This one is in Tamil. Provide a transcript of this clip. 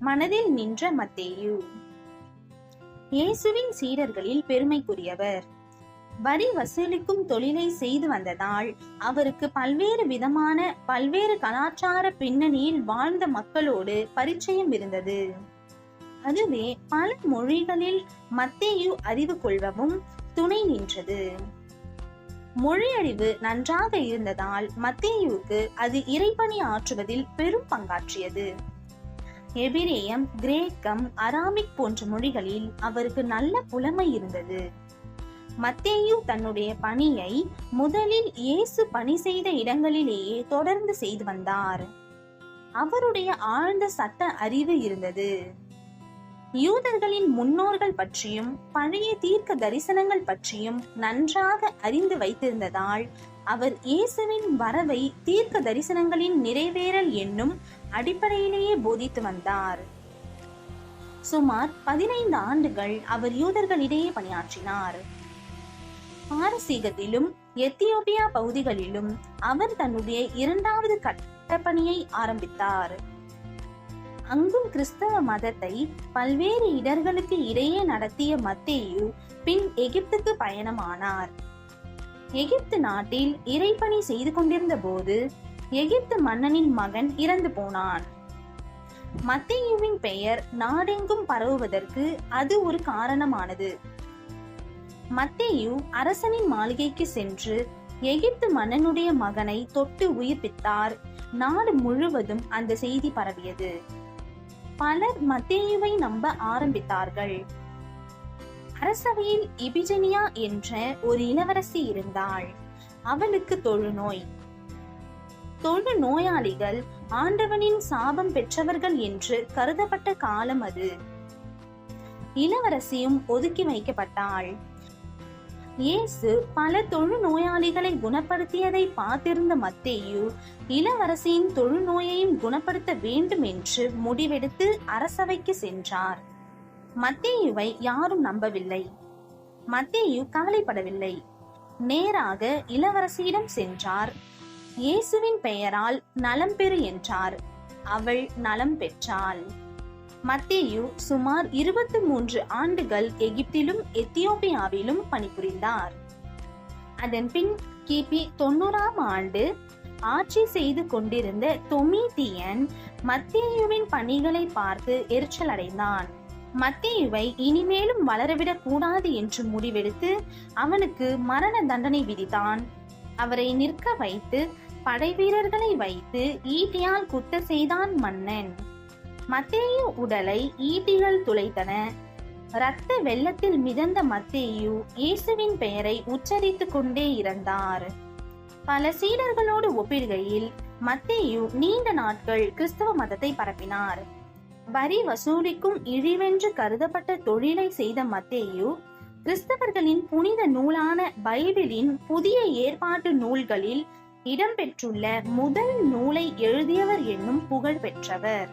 மனதில் நின்ற மத்தேயு. இயேசுவின் சீடர்களில் பெருமைக்குரியவர். வரி வசூலிக்கும் தொழிலை செய்து வந்ததால் அவருக்கு பல்வேறு விதமான பல்வேறு கலாச்சார பின்னணியில் வாழ்ந்த மக்களோடு பரிச்சயம் இருந்தது. அதுவே பல மொழிகளில் மத்தேயு அறிவு கொள்வவும் துணை நின்றது. மொழியறிவு நன்றாக இருந்ததால் மத்தேயுவுக்கு அது இறைப்பணி ஆற்றுவதில் பெரும் பங்காற்றியது. எபிரேயம் கிரேக்கம் அராமிக் போன்ற மொழிகளில் அவருக்கு நல்ல புலமை இருந்தது. மத்தேயு தன்னுடைய பணியை முதலில் இயேசு பணி செய்த இடங்களிலேயே தொடர்ந்து செய்து வந்தார். அவருடைய ஆழ்ந்த சட்ட அறிவு இருந்தது. யூதர்களின் முன்னோர்கள் பற்றியும் பழைய தீர்க்க தரிசனங்கள் பற்றியும் நன்றாக அறிந்து வைத்திருந்ததால் அவர் இயேசுவின் வரவை தீர்க்க தரிசனங்களின் நிறைவேறல் என்னும் அடிப்படையிலேயே போதித்து வந்தார். சுமார் பதினைந்து ஆண்டுகள் அவர் யூதர்களிடையே பணியாற்றினார். பாரசீகத்திலும் எத்தியோப்பியா பகுதிகளிலும் அவர் தன்னுடைய இரண்டாவது கட்டப்பணியை ஆரம்பித்தார். அங்கும் கிறிஸ்தவ மதத்தை பல்வேறு இடர்களுக்கு இடையே நடத்திய மத்தேயு பின் எகிப்துக்கு பயணமானார். எகிப்து நாட்டில் இறைப்பணி செய்து கொண்டிருந்த போது எகிப்து மன்னனின் மகன் இறந்து போனான். மத்தியுவின் பெயர் நாடெங்கும் பரவுவதற்கு அது ஒரு காரணமானது. மத்தேயு அரசனின் மாளிகைக்கு சென்று எகிப்து மன்னனுடைய மகனை தொட்டு உயிர்ப்பித்தார். நாடு முழுவதும் அந்த செய்தி பரவியது. பலர் மத்தேயுவை நம்ப ஆரம்பித்தார்கள். அரசவையில் இபிஜனியா என்ற ஒரு இளவரசி இருந்தாள். அவளுக்கு தொழுநோய். தொழு நோயாளிகள் ஆண்டவனின் சாபம் பெற்றவர்கள் என்று கருதப்பட்ட காலம் அது. இளவரசியும் ஒதுக்கி வைக்கப்பட்டாள். இயேசு பல தொழு நோயாளிகளை குணப்படுத்தியதை பார்த்திருந்த மத்தேயு இளவரசியின் தொழுநோயையும் குணப்படுத்த வேண்டும் என்று முடிவெடுத்து அரசவைக்கு சென்றார். மத்தேயுவை யாரும் நம்பவில்லை. மத்தேயு கவலைப்படவில்லை. நேராக இளவரசியிடம் சென்றார். இயேசுவின் பெயரால் நலம் பெறு என்றார். அவள் நலம் பெற்றாள். மத்தேயு சுமார் இருபத்தி மூன்று ஆண்டுகள் எகிப்திலும் எத்தியோப்பியாவிலும் பணிபுரிந்தார். அதன் பின் கிபி தொண்ணூறாம் ஆண்டு ஆட்சி செய்து கொண்டிருந்த தொமிதியன் மத்தேயுவின் பணிகளை பார்த்து எரிச்சல் அடைந்தான் மத்தேயுவை இனிமேலும் வளரவிடக் கூடாது என்று முடிவெடுத்து அவனுக்கு மரண தண்டனை விதித்தான். அவரை நிற்க வைத்து படைவீரர்களை வைத்து ஈட்டியால் குத்த செய்தான் மன்னன். மத்தேயு உடலை ஈட்டிகள் துளைத்தன. இரத்த வெள்ளத்தில் மிதந்த மத்தேயு இயேசுவின் பெயரை உச்சரித்துக் கொண்டே இறந்தார். பல சீடர்களோடு ஒப்பிடுகையில் மத்தேயு நீண்ட நாட்கள் கிறிஸ்தவ மதத்தை பரப்பினார். வரி வசூலிக்கும் இழிவென்று கருதப்பட்ட தொழிலை செய்த மத்தேயு கிறிஸ்தவர்களின் புனித நூலான பைபிளின் புதிய ஏற்பாட்டு நூல்களில் இடம்பெற்றுள்ள முதல் நூலை எழுதியவர் என்னும் புகழ் பெற்றவர்.